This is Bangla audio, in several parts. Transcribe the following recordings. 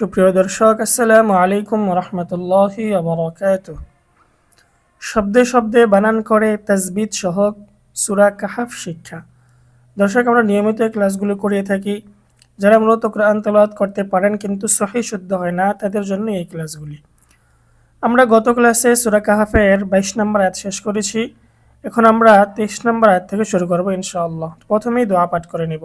সুপ্রিয় দর্শক, আসসালামু আলাইকুম রহমতুল্লাহি আবরকাত শব্দে শব্দে বানান করে তাজবিদ সহ সুরা কাহাফ শিক্ষা। দর্শক, আমরা নিয়মিত ক্লাসগুলো করিয়ে থাকি। যারা মূলত কোরআন করতে পারেন কিন্তু সহি শুদ্ধ হয় না, তাদের জন্য এই ক্লাসগুলি। আমরা গত ক্লাসে সুরা কাহাফের বাইশ নম্বর আয়াত শেষ করেছি। এখন আমরা তেইশ নম্বর আয়াত থেকে শুরু করব ইনশাআল্লাহ। প্রথমেই দোয়া পাঠ করে নেব।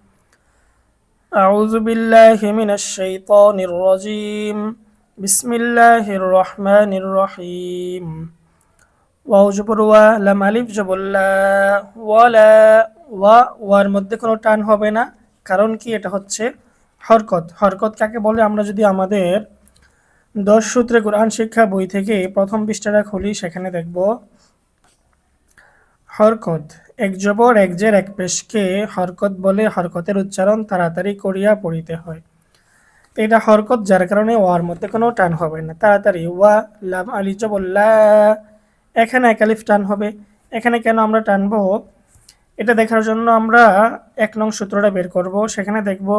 أعوذ بالله من الشيطان الرجيم بسم الله الرحمن الرحيم ওয়াও জবর ওয়া লাম আলিফ জবর লা ওয়ালা ওয়া ওয়ার মধ্যে কোনো টান হবে না কারণ কি এটা হচ্ছে হরকত হরকত কাকে বলে আমরা যদি আমাদের দশ সূত্রে কোরআন শিক্ষা বই থেকে প্রথম পৃষ্ঠাটা খুলি সেখানে দেখব হরকত এক জবর, এক জের, এক পেশকে হরকত বলে হরকতের উচ্চারণ তাড়াতাড়ি করিয়া পড়িতে হয়। তো এটা হরকত যার কারণে ওয়ার মধ্যে কোনো টান হবে না। তাড়াতাড়ি, ওয়া, লাম, আলি জবল্লা এখানে একালিফ টান হবে। এখানে কেন আমরা টানবো? এটা দেখার জন্য আমরা এক নং সূত্রটা বের করব। সেখানে দেখব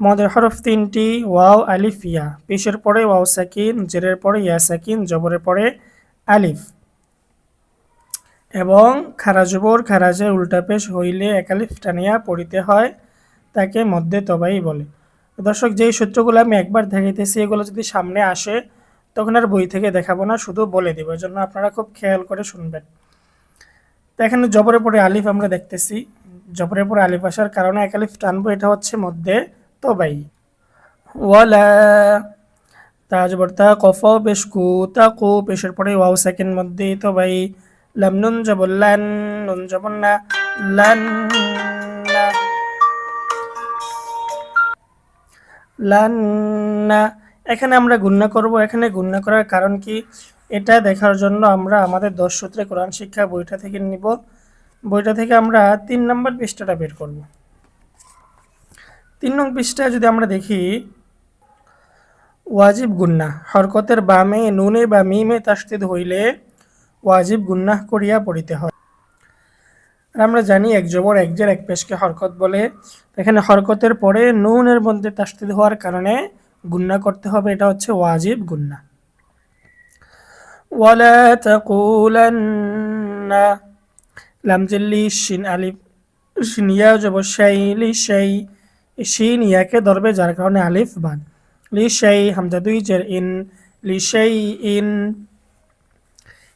মদের হরফ তিনটি, ওয়াও, আলিফ, ইয়া। পেশের পরে ওয়াও, সাকিন, জেরের পরে ইয়া, সাকিন, জবরের পরে আলিফ। এবং খারাজবর খারাজের উল্টা পেশ হইলে একালিফ টানিয়া পড়িতে হয়, তাকে মধ্যে তবাই বলে। দর্শক, যেই সূত্রগুলো আমি একবার দেখাইতেছি, এগুলো যদি সামনে আসে, তখন আর বই থেকে দেখাবো না, শুধু বলে দিব। এর জন্য আপনারা খুব খেয়াল করে শুনবেন। তো এখানে জবরের পরে আলিফ আমরা দেখতেছি। জবরের পরে আলিফ আসার কারণে একালিফ টানবো, এটা হচ্ছে মধ্যে তবাই। ওয়ালা তাজবর তা কফ পেশ কু তা কু পেশের পরে ওয়াও সেকেন্ড মধ্যে তবাই। লাম নুন জবর লান নুন জবর না লান লান না এখানে আমরা গুণনা করব, এখানে গুণনা করার কারণ কি? এটা দেখার জন্য আমরা আমাদের দশ সূত্রে কোরআন শিক্ষা বইটা থেকে নিব। বইটা থেকে আমরা তিন নম্বর পৃষ্ঠাটা বের করব। তিন নং পৃষ্ঠায় যদি আমরা দেখি, ওয়াজিব গুন্না হরকতের বামে, নুনে বা মিমে তাস্তিদ হইলে ওয়াজিব গুন্নাহ করিয়া পড়িতে হয়। আর আমরা জানি এক জবর এক জের এক পেশকে হরকত বলে। এখানে হরকতের পরে নুনের মধ্যে তাস্তিদ হওয়ার কারণে গুন্না করতে হবে, এটা হচ্ছে ওয়াজিব গুন্না। ওয়ালা তাকুলান্না লাম জিল্লি শিন আলিফ শিনিয়া জব শাই লি শাই, শিন ইয়াকে ধরবে যার কারণে আলিফ বান লি শাই হামজা দুই জের ইন, লি শাই ইন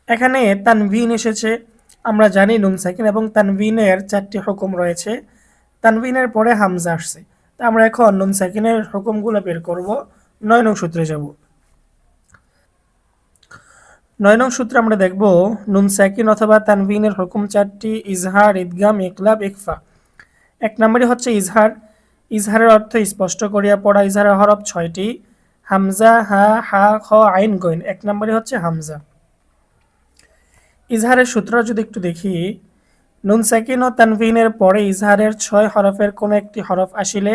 এখানে তানভিন এসেছে, আমরা জানি নুন সাকিন, এবং তানভিনের চারটি হুকুম রয়েছে। তানভিনের পরে হামজা আসছে। তা আমরা এখন নুন সাকিনের হুকুমগুলো বের করব। নয় নং সূত্রে যাব। নয় নং সূত্রে আমরা দেখব, নুন সাকিন অথবা তানভিনের হুকুম চারটি, ইজহার ইদগাম ইকলাব ইকফা। এক নম্বরই হচ্ছে ইজহার। ইজহারের অর্থ স্পষ্ট করিয়া পড়া। ইজহারের হরফ ছয়টি। হামজা, হা হা, খ, আইন, গইন। এক নম্বরই হচ্ছে হামজা। ইজহারের সূত্র যদি একটু দেখি, নুন সাকিন ও তানভিনের পরে ইজহারের ছয় হরফের কোনো একটি হরফ আসিলে,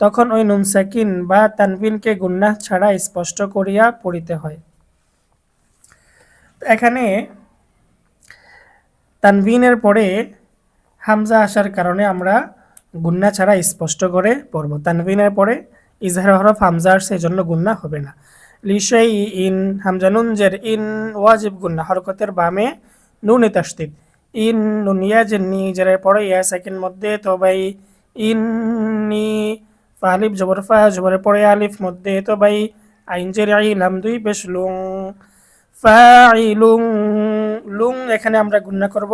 তখন ওই নুন সাকিন বা তানভিনকে গুন্নাহ ছাড়া স্পষ্ট করিয়া পড়িতে হয়। এখানে তানভিনের পরে হামজা আসার কারণে আমরা গুন্না ছাড়া স্পষ্ট করে পড়ব। তানভিনের পরে ইজহার হরফ হামজা আসছে এজন্য গুন্না হবে না। লিশাই ইন হামজা নুনজের ইন ওয়াজিব গুন্না হরকতের বামে নুনে তাস্তিদ ইন নুনিয়া জেন্নি জেরের পরে ইয়া সেকেন্ড মধ্যে তবাই। ইন্নি ফালিফ জবর ফা জবরের পরে আলিফ মধ্যে তবাই। আইন জের আইলাম দুই বেশ লুং। ফাইলুং লুং। লুং এখানে আমরা গুন্না করব।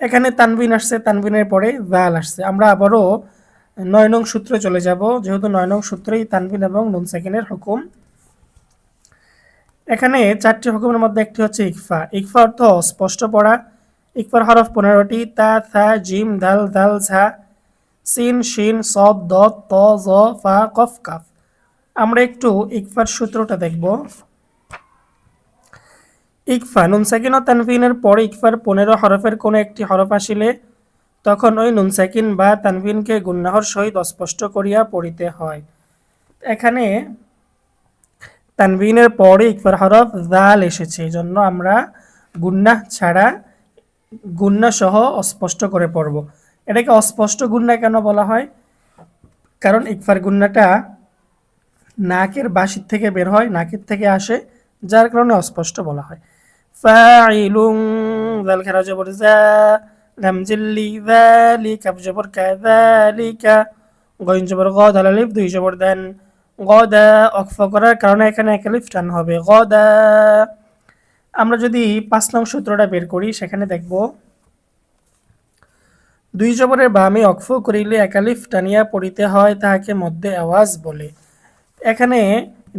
এখানে তানবিন আসছে, তানবিনের পরে ভ্যাল আসছে। আমরা আবারও নয় নং সূত্রে চলে যাব, যেহেতু নয় নং সূত্রেই তানবিন এবং নুন সেকেন্ডের হুকুম। এখানে চারটি হুকুমের মধ্যে একটি হচ্ছে ইকফা। ইকফা অর্থ স্পষ্ট পড়া। ইকফার হরফ পনেরোটি, তা, থা, জিম দাল দাল ঝা, সিন, শিন সদ দ ত, জ, ফা, কফ, কাফ। আমরা একটু ইকফার সূত্রটা দেখব। ইকফা, নুন সাকিন ও তানভিনের পরে ইকফার পনেরো হরফের কোনো একটি হরফ আসিলে তখন ওই নুনসাকিন বা তানভিনকে গুন্নাহর সহিত অস্পষ্ট করিয়া পড়িতে হয়। এখানে তানভিনের পরে ইকফার হরফ জাল এসেছে এই জন্য আমরা গুন্না ছাড়া গুন্না সহ অস্পষ্ট করে পড়ব। এটাকে অস্পষ্ট গুন্না কেন বলা হয়? কারণ ইকফার গুন্নাটা নাকের বাসির থেকে বের হয়, নাকের থেকে আসে, যার কারণে অস্পষ্ট বলা হয়। ফাইলুং জাল খেরা জবর জা লাম জিল্লি যালি কাফ জবর কাযালিকা গইন জবর গ দাল আলিফ দুই জবর দেন গদা অক্ফ করার কারণে এখানে এক আলিফ টান হবে. গদা আমরা যদি পাঁচ নং সূত্রটা বের করি, সেখানে দেখব। দুই জবরের বামে অক্ফ করিলে একালিফ টানিয়া পড়িতে হয়, তাহাকে মধ্যে আওয়াজ বলে। এখানে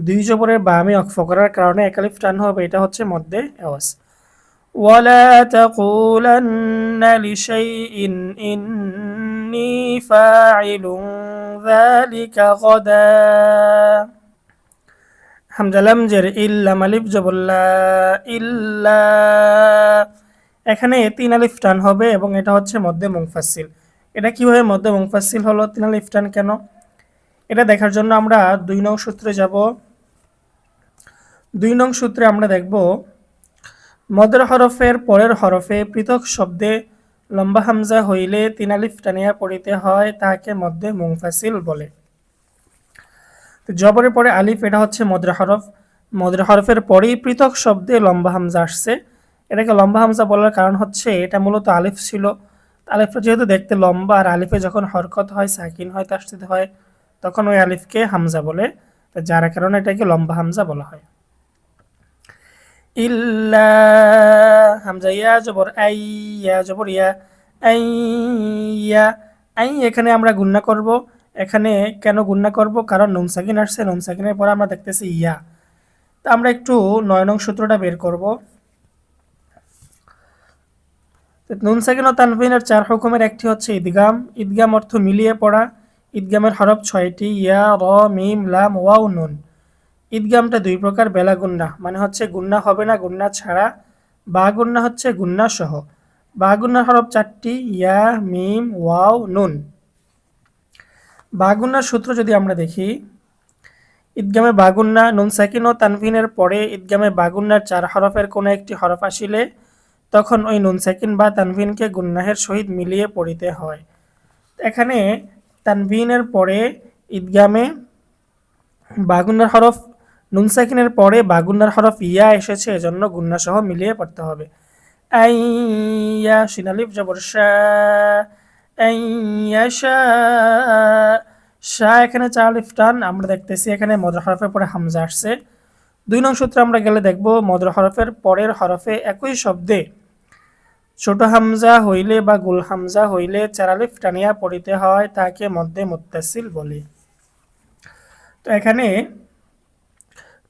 দুই জবরের বামে অক্ফ করার কারণে একালিফ টান হবে, এটা হচ্ছে মধ্যে আওয়াজ। ولا تقولن لشيء إني فاعل ذلك غدا হামজা লামজের ইল্লা মালিফ জবল্লা ইল্লা এখানে তিন আলিফ টান হবে এবং এটা হচ্ছে মধ্যে মুংফাসিল এটা কিভাবে মধ্যে মুংফাসিল হলো তিন আলিফ টান কেন এটা দেখার জন্য আমরা দুই নং সূত্রে যাব দুই নং সূত্রে আমরা দেখব মদের হরফের পরের হরফে পৃথক শব্দে লম্বা হামজা হইলে তিন আলিফ টানিয়া পড়িতে হয়, তাহাকে মধ্যে মুংফাসিল বলে। তো জবরের পরে আলিফ, এটা হচ্ছে মদ্রা হরফ। মদ্রা হরফের পরেই পৃথক শব্দে লম্বা হামজা আসছে। এটাকে লম্বা হামজা বলার কারণ হচ্ছে, এটা মূলত আলিফ ছিল। আলিফটা যেহেতু দেখতে লম্বা, আর আলিফে যখন হরকত হয়, সাকিন হয় তাস্তিতে হয়, তখন ওই আলিফকে হামজা বলে। যার কারণে এটাকে লম্বা হামজা বলা হয়। ইল্লা হামজা ইয়া জবর আই জবর ইয়া আই আই এখানে আমরা গুন্না করব। এখানে কেন গুন্না করব? কারণ নুন সাকিন আসছে, নুন সাকিনের পরে আমরা দেখতেছি ইয়া। তা আমরা একটু নয় নং সূত্রটা বের করব। নুন সাকিন ও তানভিনের চার হুকুমের একটি হচ্ছে ঈদগাম। ঈদগাম অর্থ মিলিয়ে পড়া। ঈদগামের হরফ ছয়টি, ইয়া, র, মিম, লাম, ওয়াও, নুন। ঈদগামটা দুই প্রকার, বেলা গুন্না। মানে হচ্ছে গুন্না হবে না, গুন্না ছাড়া। বা গুন্না হচ্ছে গুন্না সহ। বা গুন্নার হরফ চারটি, ইয়া, মিম, ওয়াও, নুন। বাগুন্নার সূত্র যদি আমরা দেখি ঈদগামে বাগুন্না নুন সাকিন ও তানভিনের পরে ঈদগামে বাগুন্নার চার হরফের কোনো একটি হরফ আসিলে, তখন ওই নুন সাকিন বা তানভিনকে গুন্নাহের সহিত মিলিয়ে পড়িতে হয়। এখানে তানভিনের পরে ঈদগামে বাগুন্নার হরফ নুন সাকিনের পরে বাগুন্নার হরফ ইয়া এসেছে, এজন্য গুন্না সহ মিলিয়ে পড়তে হবে। সিনালিফ জবর শাহ এখানে চার আলিফ টান, আমরা দেখতেছি এখানে মদর হরফের পরে হামজা আসছে। দুই নং সূত্রে আমরা গেলে দেখব মদর হরফের পরের হরফে একই শব্দে, ছোট হামজা হইলে বা গুল হামজা হইলে চারালিফ টানিয়া পড়িতে হয়, তাকে মধ্যে মুত্তাসিল বলে। তো এখানে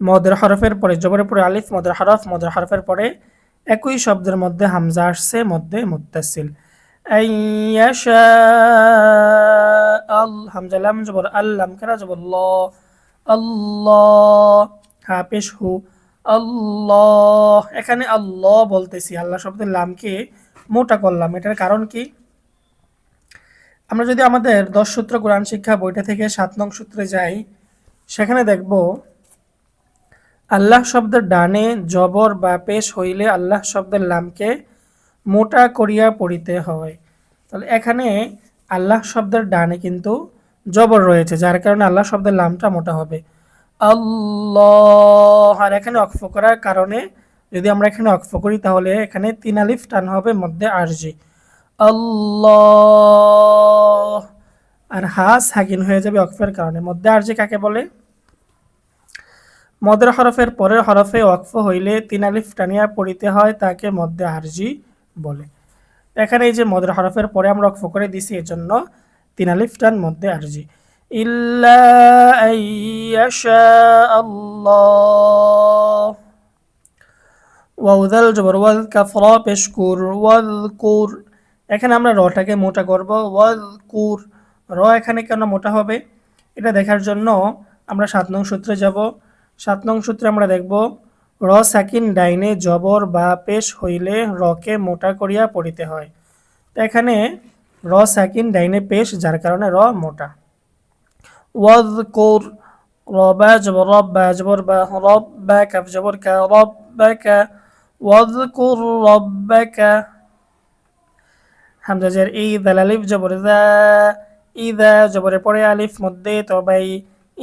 মদের হরফের পরে জবরের পরে আলিফ, মদের হরফ, মদের হরফের পরে একই শব্দের মধ্যে হামজা আসছে, মধ্যে জবর ল, আল্লাহ হু, আল্লাহ, এখানে আল্লাহ বলতেছি, আল্লাহ শব্দের লামকে মোটা করলাম। এটার কারণ কি? আমরা যদি আমাদের দশ সূত্র কোরআন শিক্ষা বইটা থেকে সাত নং সূত্রে যাই, সেখানে দেখব আল্লাহ শব্দের ডানে জবর বা পেশ হইলে আল্লাহ শব্দের লামকে মোটা করিয়া পড়িতে হয়। তাহলে এখানে আল্লাহ শব্দের ডানে কিন্তু জবর রয়েছে, যার কারণে আল্লাহ শব্দের লামটা মোটা হবে। আল্লাহ, আর এখানে অক্ফ করার কারণে যদি আমরা এখানে অক্ফ করি, তাহলে এখানে তিন আলিফ টান হবে মধ্যে আরজি। আল্লাহ, আর হাস হাকিন হয়ে যাবে অক্ফের কারণে। মধ্যে আরজি কাকে বলে? মদের হরফের পরের হরফে ওয়াকফ হইলে তিন আলিফ টানিয়া পড়িতে হয়, তাকে মধ্যে আরজি বলে। এখানে এই যে মদের হরফের পরে আমরা ওয়াকফ করে দিছি এর জন্য তিন আলিফ টান মধ্যে আরজি। ইল্লা আইয়াশা আল্লাহ। ওয়াউদাল জবর, ওয়াল ওয়াল কুর। এখানে আমরা রটাকে মোটা করব, ওয়াল কুর। র এখানে কেন মোটা হবে? এটা দেখার জন্য আমরা সাত নং সূত্রে যাব। সাত নং সূত্রে আমরা দেখব, র সাকিন ডাইনে জবর বা পেশ হইলে রকে মোটা করিয়া পড়িতে হয়। তো এখানে র সাকিন ডাইনে পেশ, যার কারণে র মোটা। ওয়াজকুর রবা জবর, রব্বা জবর বা রব্বা কাফ জবর কা, রব্বাকা ওয়াজকুর রব্বাকা। হামজা জের ই দাল আলিফ জবর দা, ইদা জবরের পরে আলিফ মধ্যে তবাই।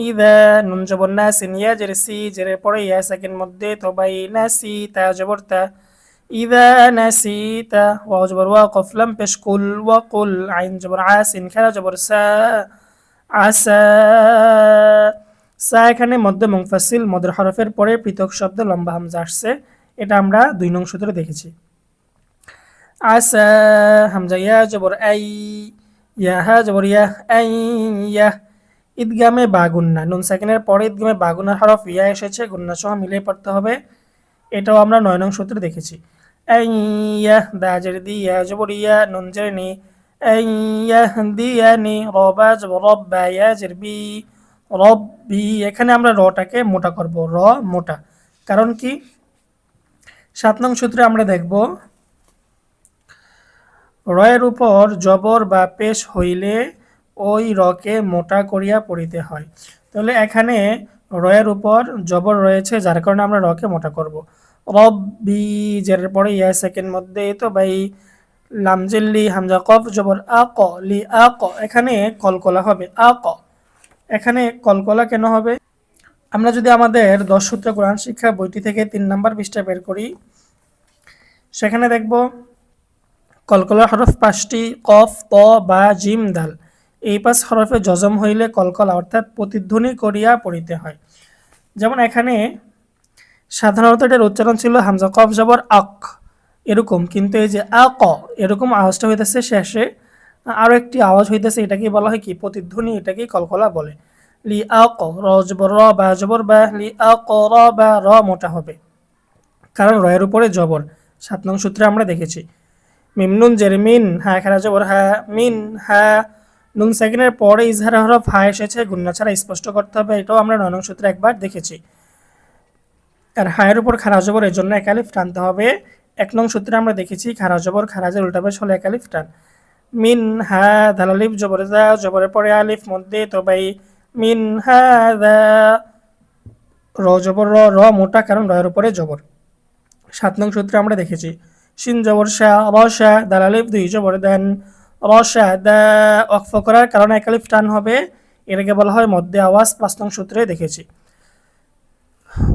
ইদা নুন জবর না সিন ইয়া জের সি জেরের পরে ইয়া সাকিন মধ্যে তবাই নাসি তা জবর তা। ইদা নাসি তা ওয়া জবর ওয়া ওয়া কুল আইন আসিন খেলা সা। আসা সা। এখানে মধ্যে মুংফাসিল মদের হরফের পরে পৃথক শব্দ লম্বা হামজা আসছে। এটা আমরা দুই নং সূত্রে দেখেছি। আসা হামজা ইয়া জবর আই, ইয়া হা জবর ইয়া আই ইয়া ঈদগামে বা গুন্না। নুন সেকেন্ডের পরে ঈদগামে বা গুন্নার হরফ ইয়া এসেছে গুন্না সহ মিলিয়ে পড়তে হবে। এটাও আমরা নয় নং সূত্রে দেখেছি। ইয়া দি ইয়া জবর ইয়া, নুন জের নি। ইয়া দিয়া নি, রবা ইয়া জের বি, এখানে আমরা রটাকে মোটা করব, র মোটা। কারণ কি? সাত নং সূত্রে আমরা দেখব, রয়ের উপর জবর বা পেশ হইলে ওই রকে মোটা করিয়া পড়িতে হয়। তাহলে এখানে রয়ের উপর জবর রয়েছে, যার কারণে আমরা রকে মোটা করব। রব্বি যের পরে ইয়া সেকেন্ড মধ্যে তো ভাই লামজিল্লি হামজা কফ, জবর আ, ক, লি, আ, ক, এখানে কলকলা হবে, আ, ক। এখানে কলকলা কেন হবে? আমরা যদি আমাদের দশ সূত্র কোরআন শিক্ষা বইটি থেকে তিন নাম্বার পৃষ্ঠা বের করি, সেখানে দেখব কলকলা হরফ পাঁচটি, কফ, ত, বা, জিম, দাল। এই পাঁচ হরফে জজম হইলে কলকলা অর্থাৎ প্রতিধ্বনি করিয়া পড়িতে হয়। যেমন এখানে সাধারণত এটার উচ্চারণ ছিল হামজা কফ জবর আক, এরকম। কিন্তু এই যে আ ক, এরকম আওয়াজটা হইতেছে শেষে। আরও একটি আওয়াজ হইতেছে এটাকে বলা হয় কি? প্রতিধ্বনি এটাকে কলকলা বলে। লি আ ক, র জবর, র, বা জবর, বা, লি আ ক, র, বা, র মোটা হবে। কারণ রয়ের উপরে জবর, সাত নং সূত্রে আমরা দেখেছি। মিমনুন জেরমিন হ্যাঁ খেলা জবর হ্যাঁ মিন, হা নুন সেকেন্ডের পরে ইজহার হরফ হা এসেছে গুন্না ছাড়া স্পষ্ট করতে হবে, এটাও আমরা নয় নং সূত্রে একবার দেখেছি। আর হায়ের উপর খারা জবর, এর জন্য একালিফ টানতে হবে। এক নং সূত্রে আমরা দেখেছি খারা জবর, খারাজের উল্টা পেশ হলে একালিফ টান। মিন হা ধালালিফ জবর দা, জবরের পরে আলিফ মধ্যে তবাই মিন হা দা, র জবর, র র মোটা, কারণ রয়ের উপরে জবর। সাত নং সূত্রে আমরা দেখেছি, শিন জবর শাহ র শাহ দালালিফ দুই জবর দেন। র শাহ দা অক্ফ করার কারণে একালিফ টান হবে এটাকে বলা হয় মধ্যে আওয়াজ পাঁচ নং সূত্রে দেখেছি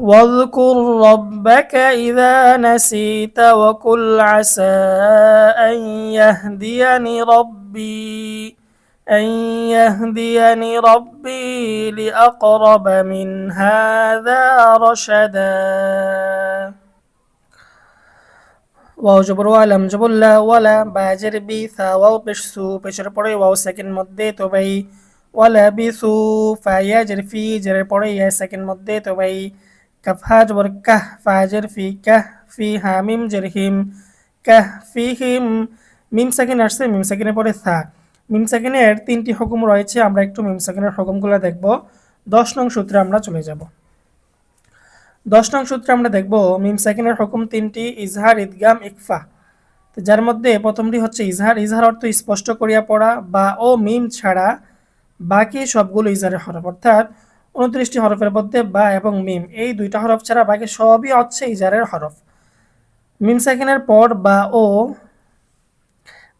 واذكر ربك إذا نسيت وقل عسى أن يهديني ربي أن يهديني ربي لأقرب من هذا رشدا ওয়াও জবর ওয়ালাম জবল্লা ওয়ালা বাজের বি থা ওয়াও সু পেশের পরে ওয়াও সেকেন্ড মধ্যে তো ভাই ওয়ালা বি সু ফাইয়া জের ফি জেরের পরে ইয়া সেকেন্ড মধ্যে তো ভাই কাফহা জবর কাহ ফাজের ফি কাহ ফি হামিম জের হিম কাহ ফি হিম মিম সেকেন্ড আসছে মিম সেকেন্ডের পরে সা মিম সেকেন্ডের তিনটি হুকুম রয়েছে, আমরা একটু মিম সেকেন্ডের হুকুমগুলো দেখব। দশ নং সূত্রে আমরা চলে যাব। দশ নং সূত্রে আমরা দেখব, মিম সেকেন্ডের হুকুম তিনটি, ইজহার, ইদগাম, ইকফা। তো যার মধ্যে প্রথমটি হচ্ছে ইজহার ইজহার অর্থ স্পষ্ট করিয়া পড়া, বা ও মিম ছাড়া বাকি সবগুলো ইজহারের হরফ। অর্থাৎ উনত্রিশটি হরফের মধ্যে বা এবং মিম, এই দুইটা হরফ ছাড়া বাকি সবই হচ্ছে ইজহারের হরফ। মিম সেকেন্ডের পর বা ও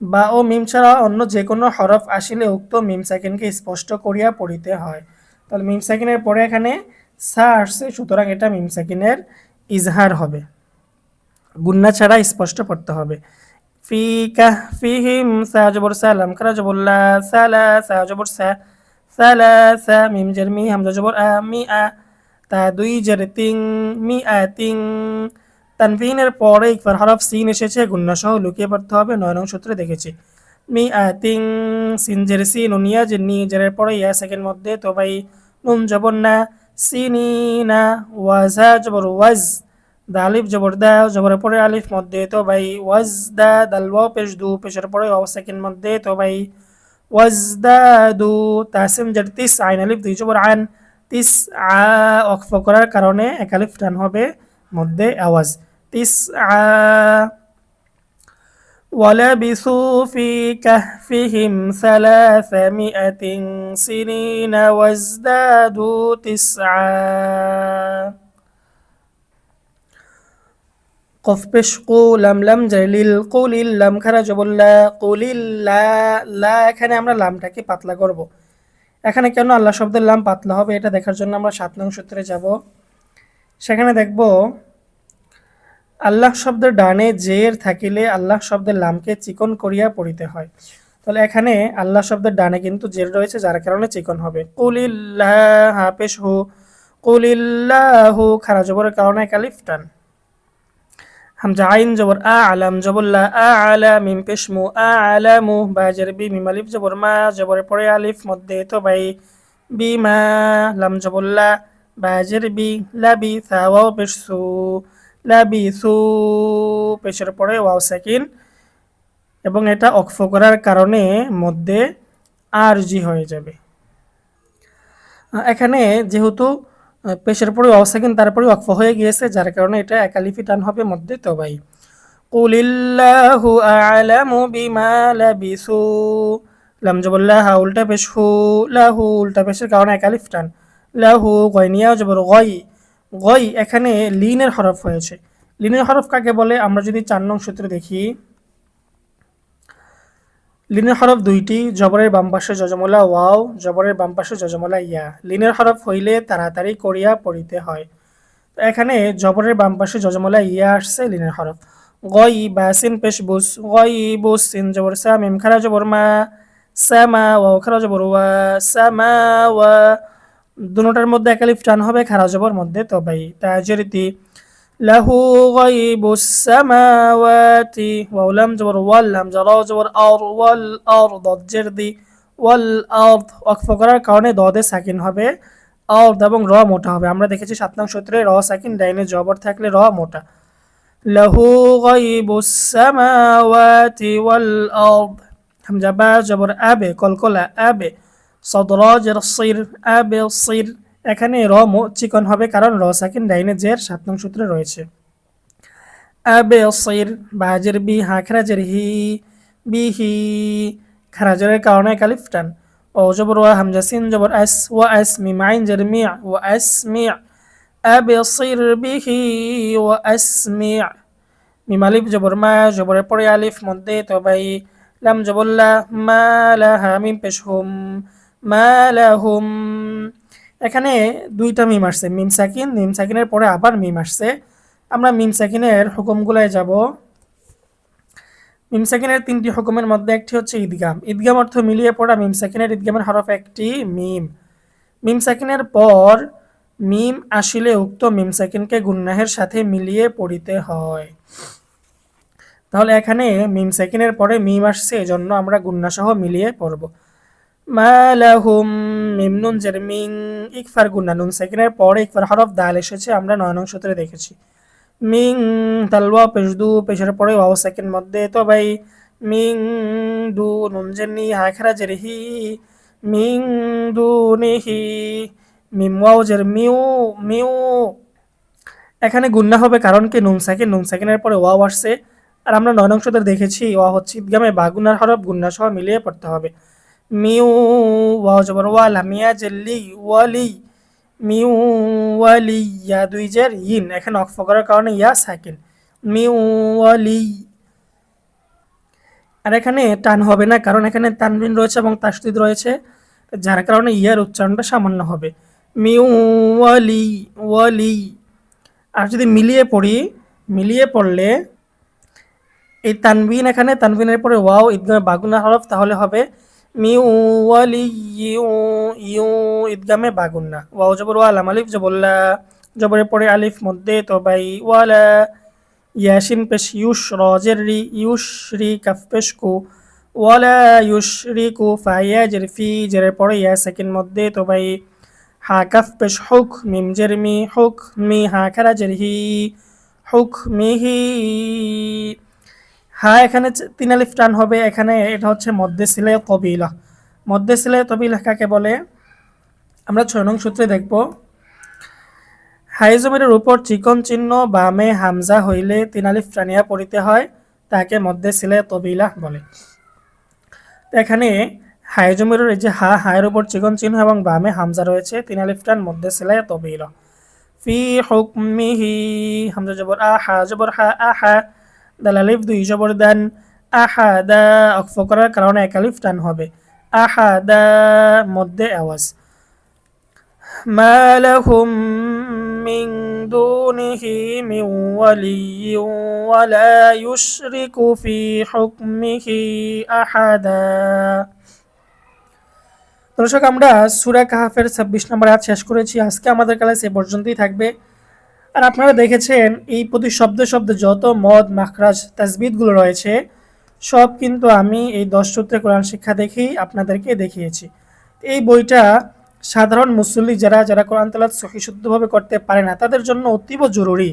বা ও মিম ছাড়া অন্য যে কোনো হরফ আসিলে উক্ত মিম সেকেন্ডকে স্পষ্ট করিয়া পড়িতে হয়। তাহলে মিম সেকেন্ডের পরে এখানে সা আসছে সুতরাং এটা মিম সেকেন্ডের ইজহার হবে। গুন্না ছাড়া স্পষ্ট পড়তে হবে। ফি কাহ ফিহিম সা জবর সালাম করা জবরলা সালা সা সা, সালা, সা, মিম জের মি হামজা জবর আ, মি, আ, তা, দুই জের তিং মি, আ তিং তানফিনের পরে ইকফার হরফ সিন এসেছে, গুন্না সহ লুকিয়ে পড়তে হবে, নয় নং সূত্রে দেখেছি। মি, আ তিং সিন জের সি নুনিয়া জের নি জেরের পরে ইয়া সেকেন্ড মধ্যে তো ভাই নুন জবর না সিনিনা, ওয়াজা, জবর ওয়াজ, দা আলিফ, জবর দা, জবরের পরে আলিফ, মধ্যে তো ভাই ওয়াজ, দা, দাল ওয়াও পেশ, দু, পেশের পরে ওয়াও মধ্যে তো ভাই ওয়াজ, দা, দু, তাসিম জের তিস, আইন, আলিফ, দুই, জবর আন তিস, আ অক্ফ করার কারণে একালিফ টান হবে মধ্যে আওয়াজ। তিস, আ ولبثوا في كهفهم ثلاثمائة سنين وازدادوا تسعا قف পেশ কু লাম লাম জালিল কুলিল লাম খারা জবল্লা কুলিল লা লা এখানে আমরা লামটাকে পাতলা করব এখানে কেন আল্লাহ শব্দের লাম পাতলা হবে এটা দেখার জন্য আমরা সাত নং সূত্রে যাব সেখানে দেখব আল্লাহ শব্দের ডানে জের থাকিলে আল্লাহ শব্দের লামকে চিকন করিয়া পড়িতে হয়। তাহলে এখানে আল্লাহ শব্দের ডানে কিন্তু জের রয়েছে, যার কারণে চিকন হবে। কুলিল্লাহ হাফেশ হু। কুলিল্লাহু, খারা জবরের কারণে কালিফ টান। হামজা আইন জবর আ আলাম জবল্লা আ আলা মিম পেশমু আ আলামু, বা বি মিম আলিফ, জবর মা জবরের পরে আলিফ, মধ্যে তো বাই বি মা, লাম জবল্লা বা বি লাবি থাওয়াও পেশসু লাবি সু পেশের পরে ওয়াও সেকিন এবং এটা অক্ফ করার কারণে মধ্যে আর জি হয়ে যাবে। এখানে যেহেতু পেশের পরে অসাকিন তারপরে অক্ফ হয়ে গিয়েছে, যার কারণে এটা একালিফি টান হবে মধ্যে তবাই কুলিল্লাহু আলামু বিমা লাবিসু। লাম জবল্লাহ উল্টা পেশ হু লাহু উল্টা পেশের কারণে একালিফ টান। লাহু গয়নিয়া জবর গই গই এখানে লিনের হরফ হয়েছে। লিনের হরফ কাকে বলে? আমরা যদি চার নং সূত্রে দেখি। লিনের হরফ দুইটি, জবরের বাম পাশে যজমলা ওয়াও, জবরের বাম পাশে যজমলা ইয়া। লিনের হরফ হইলে তাড়াতাড়ি করিয়া পড়িতে হয়। তো এখানে জবরের বাম পাশে যজমলা ইয়া আসছে, লিনের হরফ। গই বা সিন পেশ বুস, গই বুস সিন জবর সা মিম খারা জবর মা, সামা ওয়াও খারা জবর ওয়া, সামা ওয়া। দুটার মধ্যে একালিফ টান হবে খারা জবর মধ্যে তবাই তাজরিতি লাহু গাইবুস সামাওয়াতি ওয়ালাম জবর ওয়াল র জবর আর ওয়াল আর দজ্জের দি ওয়াল আর্দ ওয়াকফ করার কারণে দদে সাকিন হবে আর্দ এবং র মোটা হবে। আমরা দেখেছি সাত নং সূত্রে র সাকিন ডাইনে জবর থাকলে র মোটা। লাহু গাইবুস সামাওয়াতি ওয়াল আর্দ হামজা বা জবর আবে, কলকলা আবে সদরাজের সির আবে সির, এখানে র চিকন হবে কারণ র সাকিন ডাইনে জের সাত নং সূত্রে রয়েছে। আবে সির, বাজের বি হাখরাজের হি বিহি খারাজের কারণে কালিফটান ও জবর ওয়া হামজা, সিন জবর আস, ওয়া আস, মি, মাইন জের মি, ওয়া আস, মি আবে সির বিহি ওয়া আস, মি মিম আলিফ জবর মা জবরের পরে আলিফ, মধ্যে তবাই লাম জবল্লা মা লাহা মিম, পেশ, হুম মা লাহুম। এখানে দুইটা মিম আসছে, মিম সাকিন, মিম সাকিনের পরে আবার মিম আসছে। আমরা মিম সাকিনের হুকুমগুলোয় যাব। মিম সাকিনের তিনটি হুকুমের মধ্যে একটি হচ্ছে ঈদগাম। ঈদগাম অর্থ মিলিয়ে পড়া, মিম সাকিনের ঈদগামের হরফ একটি মিম। মিম সাকিনের পর মিম আসিলে উক্ত মিম সাকিনকে গুন্নাহের সাথে মিলিয়ে পড়িতে হয়। তাহলে এখানে মিম সাকিনের পরে মিম আসছে, এজন্য আমরা গুন্নাসহ মিলিয়ে পড়ব। মালাহুম মিমনুন জেরমিং ইকফার গুন্না নুন। সেকেন্ডের পরে ইকফার হরফ দাল এসেছে, আমরা নয় নং সূত্রে দেখেছি। মিং তালওয়া পেশদু পেশের পরে ওয়াও সেকেন্ড মধ্যে, তো ভাই মিং দু নুন জেরনি হাখরা জেরহি মিং দু নিহি মিম ওয়াও জের মিউ মিউ। এখানে গুন্না হবে কারণ কি, নুন সেকেন্ড, নুন সেকেন্ডের পরে ওয়াও আসছে। আর আমরা নয় নং সূত্রে দেখেছি, ওয়া হচ্ছে ঈদগামে বাগুনার হরফ, গুন্না সহ মিলিয়ে পড়তে হবে। মিউ ওয়াও জবর ওয়ালা মিয়া জেল্লি ওয়ালি মিউ ওয়ালি ইয়া দুই জের ইন। এখানে করার কারণে ইয়া সাকিন। মিউ ওয়ালি। আর এখানে টান হবে না, কারণ এখানে তানবিন রয়েছে এবং তাস্তিদ রয়েছে, যার কারণে ইয়ার উচ্চারণটা সামান্য হবে। মিউ ওয়ালি ওয়ালি। আর যদি মিলিয়ে পড়ি, মিলিয়ে পড়লে এই তানবিন এখানে, তানবিনের পরে ওয়াও ঈদগামে বাগুনা, হরফ তাহলে হবে মিউ ওয়ালি ইউ ইউ ঈদগামে বাগুন্না ওয়াও জবর ওয়ালাম আলিফ জবল্লা জবরের পরে আলিফ মধ্যে তো বাই ওয়ালা ইয়াসিন পেশ ইউস রজের রি ইউস রি কাফ পেশ কু। ওয়ালা ইউস রি কু ফাইয়া জের ফি, জেরের পরে ইয়া সেকেন্ড মধ্যে তো বাই হা কাফ পেশ হুক মিম জের মি হুক মি হা খারা জের হি হুক মিহি হ্যাঁ এখানে তিন আলিফ টান হবে। এখানে এটা হচ্ছে মধ্যে সিলে কবিলা। মধ্যে সিলে তবিলা কাকে বলে? আমরা ছয় নং সূত্রে দেখব। হাইজমিরের উপর চিকন চিহ্ন, বামে হামজা হইলে তিন আলিফ টানিয়া পড়িতে হয়, তাকে মধ্যে ছিলে তবিলা বলে। এখানে হাইজমিরের এই যে হা, হায়ের উপর চিকন চিহ্ন এবং বামে হামজা রয়েছে তিন আলিফ টান মধ্যে ছিলে তবিলা। ফি হুকমিহি, হামজা জবর আহা, জবর হা, আহা। দাল আলিফ দুই জবর দান আহা দা অক্ফ করার কারণে এক আলিফ টান হবে আহা দা মধ্যে আওয়াজ ما لهم من دونه من ولي ولا يشرك في حكمه أحدا দর্শক আমরা সুরা কাহাফের ছাব্বিশ নম্বর আজ শেষ করেছি আজকে আমাদের ক্লাস এ পর্যন্তই থাকবে আর আপনারা দেখেছেন, এই প্রতি শব্দে শব্দে যত মদ, মাখরাজ তাজবিদগুলো রয়েছে, সব কিন্তু আমি এই দশ সূত্রে কোরআন শিক্ষা দেখেই আপনাদেরকে দেখিয়েছি। এই বইটা সাধারণ মুসল্লি যারা যারা কোরআন তালাত সহি শুদ্ধভাবে করতে পারে না, তাদের জন্য অতীব জরুরি।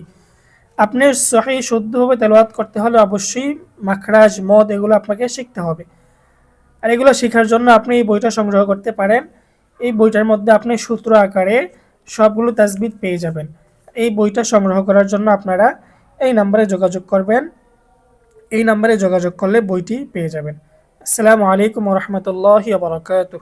আপনি সহি শুদ্ধভাবে তেলাওয়াত করতে হলে অবশ্যই মাখরাজ, মদ এগুলো আপনাকে শিখতে হবে। আর এগুলো শেখার জন্য আপনি এই বইটা সংগ্রহ করতে পারেন। এই বইটার মধ্যে আপনি সূত্র আকারে সবগুলো তাজবিদ পেয়ে যাবেন। এই বইটা সংগ্রহ করার জন্য আপনারা এই নাম্বারে যোগাযোগ করবেন। এই নাম্বারে যোগাযোগ করলে বইটি পেয়ে যাবেন। আসসালামু আলাইকুম রহমতুল্লাহ বারকাতুহ।